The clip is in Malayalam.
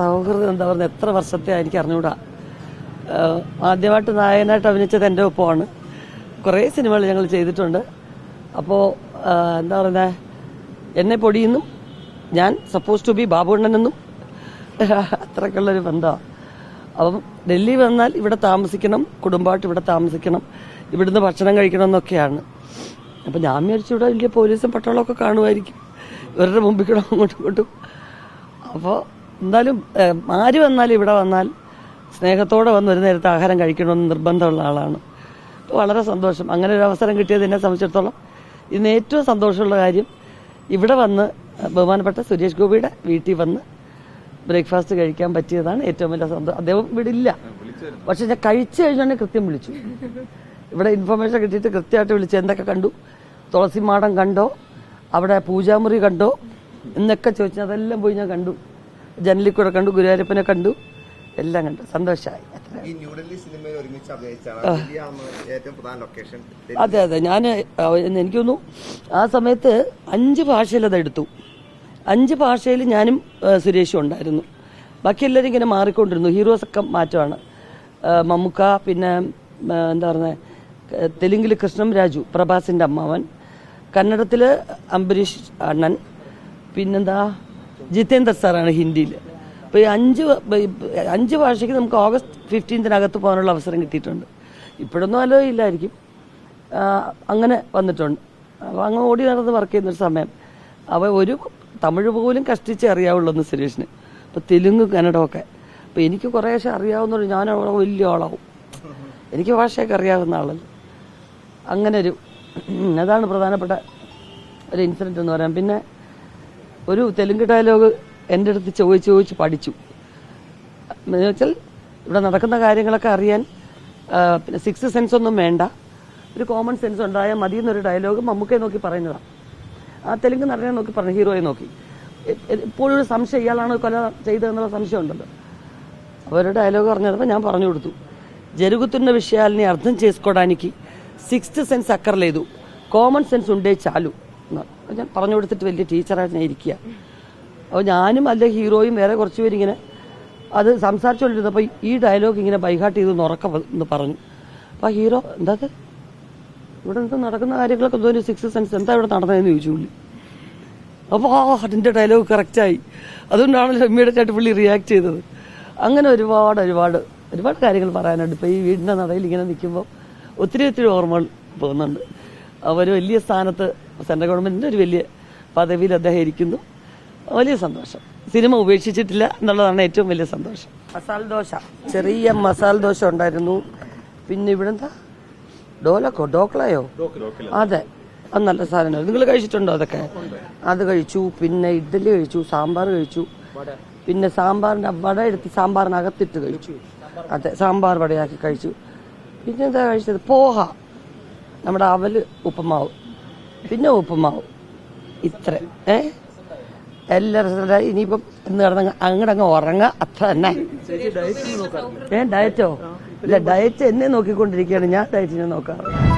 സൗഹൃദം എന്താ പറയുക എത്ര വർഷത്തെ എനിക്ക് അറിഞ്ഞുകൂടാ ആദ്യമായിട്ട് നായകനായിട്ട് അഭിനയിച്ചത് എന്റെ ഒപ്പമാണ്. കുറേ സിനിമകൾ ഞങ്ങൾ ചെയ്തിട്ടുണ്ട്. അപ്പോൾ എന്താ പറയുന്നത് എന്നെ പൊടിയെന്നും ഞാൻ സപ്പോസ് ടു ബി ബാബുണ്ണനെന്നും അത്രയ്ക്കുള്ളൊരു ബന്ധമാണ് അപ്പം ഡൽഹി വന്നാൽ ഇവിടെ താമസിക്കണം കുടുംബമായിട്ട് ഇവിടെ താമസിക്കണം ഇവിടുന്ന് ഭക്ഷണം കഴിക്കണം എന്നൊക്കെയാണ് അപ്പം ഞാൻ വിചാരിച്ചു ഇവിടെ വലിയ പോലീസും പട്ടാളമൊക്കെ കാണുമായിരിക്കും. ഇവരുടെ മുമ്പിൽ കൂടെ അങ്ങോട്ടും ഇങ്ങോട്ടും. അപ്പോൾ എന്തായാലും ആര് വന്നാലും ഇവിടെ വന്നാൽ സ്നേഹത്തോടെ വന്ന് ഒരു നേരത്തെ ആഹാരം കഴിക്കണമെന്ന് നിർബന്ധമുള്ള ആളാണ്. വളരെ സന്തോഷം. അങ്ങനെ ഒരു അവസരം കിട്ടിയത് എന്നെ സംബന്ധിച്ചിടത്തോളം ഇന്ന് ഏറ്റവും സന്തോഷമുള്ള കാര്യം ഇവിടെ വന്ന് ബഹുമാനപ്പെട്ട സുരേഷ് ഗോപിയുടെ വീട്ടിൽ വന്ന് ബ്രേക്ക്ഫാസ്റ്റ് കഴിക്കാൻ പറ്റിയതാണ് ഏറ്റവും വലിയ സന്തോഷം അദ്ദേഹം ഇവിടെ ഇല്ല. പക്ഷെ ഞാൻ കഴിച്ചു കഴിഞ്ഞാൽ കൃത്യം വിളിച്ചു. ഇവിടെ ഇൻഫർമേഷൻ കിട്ടിയിട്ട് കൃത്യമായിട്ട് വിളിച്ചു. എന്തൊക്കെ കണ്ടു? തുളസിമാടം കണ്ടോ? അവിടെ പൂജാമുറി കണ്ടോ? എന്നൊക്കെ ചോദിച്ചു അതെല്ലാം പോയി ഞാൻ കണ്ടു. ജനലിൽ കൂടെ കണ്ടു ഗുരുവായൂരപ്പനെ കണ്ടു. എല്ലാം കണ്ടു. സന്തോഷമായി ഈ ന്യൂഡൽഹി സിനിമയിൽ ഒരുമിച്ച് അഭിനയിച്ചാണ് ഏറ്റവും പ്രധാന ലൊക്കേഷൻ അതെ അതെ. ഞാൻ എനിക്ക് തോന്നുന്നു ആ സമയത്ത് അഞ്ച് ഭാഷയിൽ അത് എടുത്തു. അഞ്ച് ഭാഷയിൽ ഞാനും സുരേഷും ഉണ്ടായിരുന്നു. ബാക്കി എല്ലാവരും ഇങ്ങനെ മാറിക്കൊണ്ടിരുന്നു. ഹീറോസ് ഒക്കെ മാറ്റമാണ്. മമ്മൂക്ക പിന്നെ എന്താ പറയുന്നത് തെലുങ്കിൽ കൃഷ്ണം രാജു പ്രഭാസിന്റെ അമ്മാവൻ. കന്നഡത്തിൽ അംബരീഷ് അണ്ണൻ. പിന്നെന്താ? ജിതേന്ദർ സാറാണ് ഹിന്ദിയിൽ അപ്പോൾ ഈ അഞ്ച് അഞ്ച് ഭാഷയ്ക്ക് നമുക്ക് ഓഗസ്റ്റ് ഫിഫ്റ്റീൻത്തിനകത്ത് പോകാനുള്ള അവസരം കിട്ടിയിട്ടുണ്ട്. ഇപ്പോഴൊന്നും ആലോചില്ലായിരിക്കും ഇല്ലായിരിക്കും അങ്ങനെ വന്നിട്ടുണ്ട്. അപ്പോൾ അങ്ങ് ഓടി നടന്ന് വർക്ക് ചെയ്യുന്നൊരു സമയം. അവ ഒരു തമിഴ് പോലും കഷ്ടിച്ച് അറിയാവുള്ളൂ സുരേഷിന്. അപ്പോൾ തെലുങ്ക് കന്നഡമൊക്കെ അപ്പോൾ എനിക്ക് കുറേശ്ശെ അറിയാവുന്ന ഞാൻ അവിടെ വലിയ ആളാവും. എനിക്ക് ഭാഷയൊക്കെ അറിയാവുന്ന ആളല്ല. അങ്ങനെ ഒരു അതാണ് പ്രധാനപ്പെട്ട ഒരു ഇൻസിഡന്റ് എന്ന് പറയാം. പിന്നെ ഒരു തെലുങ്ക് ഡയലോഗ് എൻ്റെ അടുത്ത് ചോദിച്ച് ചോദിച്ച് പഠിച്ചു എന്ന് വെച്ചാൽ ഇവിടെ നടക്കുന്ന കാര്യങ്ങളൊക്കെ അറിയാൻ ആ, പിന്നെ സിക്സ് സെൻസ് ഒന്നും വേണ്ട ഒരു കോമൺ സെൻസ് ഉണ്ടായാൽ മതി എന്നൊരു ഡയലോഗ് മമ്മൂക്കെ നോക്കി പറയുന്നതാണ് ആ തെലുങ്ക് നടനെ നോക്കി പറഞ്ഞു ഹീറോയെ നോക്കി എ- എ- ഇപ്പോഴും ഒരു സംശയം ഇയാളാണ് കൊല ചെയ്തതെന്നുള്ള സംശയം ഉണ്ടല്ലോ അവരുടെ ഡയലോഗ് പറഞ്ഞപ്പോൾ ഞാൻ പറഞ്ഞു കൊടുത്തു జరుగుతున్న విషయాల్ని అర్థం చేసుకోవడానికి సిక్స్త్ సెన్స్ అక్కర్లేదు കോമൺ സെൻസ് ഉണ്ടേ ചാലു എന്ന് പറഞ്ഞു. ഞാൻ പറഞ്ഞു കൊടുത്തിട്ട് വലിയ ടീച്ചറായിട്ട് ഞാൻ ഇരിക്കുക. അപ്പോൾ ഞാനും അല്ല ഹീറോയും വേറെ കുറച്ച് പേരിങ്ങനെ അത് സംസാരിച്ചുകൊണ്ടിരുന്നപ്പോൾ ഈ ഡയലോഗ് ഇങ്ങനെ ബൈഹാട്ട് ചെയ്ത് ഉറക്കം എന്ന് പറഞ്ഞു. അപ്പോൾ ആ ഹീറോ എന്താ? ഇവിടെ എന്താ നടക്കുന്ന കാര്യങ്ങളൊക്കെ എന്തോ ഒരു സിക്സ് സെൻസ് എന്താ ഇവിടെ നടന്നതെന്ന് ചോദിച്ചു പുള്ളി. അപ്പോൾ ആ അതിന്റെ ഡയലോഗ് കറക്റ്റായി അതുകൊണ്ടാണല്ലോ ഇമ്മീഡിയറ്റ് ആയിട്ട് പുള്ളി റിയാക്ട് ചെയ്തത്. അങ്ങനെ ഒരുപാട് ഒരുപാട് ഒരുപാട് കാര്യങ്ങൾ പറയാനുണ്ട്. ഇപ്പോൾ ഈ വീടിന്റെ നടയിൽ ഇങ്ങനെ നിൽക്കുമ്പോൾ ഒത്തിരി ഒത്തിരി ഓർമ്മകൾ പോകുന്നുണ്ട്. അവർ വലിയ സ്ഥാനത്ത് സെൻട്രൽ ഗവൺമെന്റിന്റെ ഒരു വലിയ പദവിയിൽ അദ്ദേഹം ഇരിക്കുന്നു. വലിയ സന്തോഷം. സിനിമ ഉപേക്ഷിച്ചിട്ടില്ല എന്നുള്ളതാണ് ഏറ്റവും വലിയ സന്തോഷം. മസാല ദോശ. ചെറിയ മസാല ദോശ ഉണ്ടായിരുന്നു. പിന്നെ ഇവിടെന്താ? ഡോലക്കോ? ഡോക്കളയോ അതെ. അത് നല്ല സാധനമാണ്. നിങ്ങൾ കഴിച്ചിട്ടുണ്ടോ അതൊക്കെ? അത് കഴിച്ചു. പിന്നെ ഇഡ്ഡലി കഴിച്ചു സാമ്പാർ കഴിച്ചു. പിന്നെ സാമ്പാറിന്റെ വട എടുത്ത് സാമ്പാറിനകത്തിട്ട് കഴിച്ചു. അതെ സാമ്പാർ വടയാക്കി കഴിച്ചു. പിന്നെന്താ കഴിച്ചത്? പോഹ. നമ്മുടെ അവൽ ഉപ്പുമാവ്. പിന്നെ ഉപ്പുമാവ്. ഇത്ര. ഏ? എല്ലാവരും ഇനിയിപ്പം ഇന്ന് കിടന്ന അങ്ങോട്ട് അങ്ങ് ഉറങ്ങുക അത്ര തന്നെ. ഏ ഡയറ്റോ? ഇല്ല ഡയറ്റ് എന്നെ നോക്കിക്കൊണ്ടിരിക്കുകയാണ്. ഞാൻ ഡയറ്റിനെ നോക്കാറ്.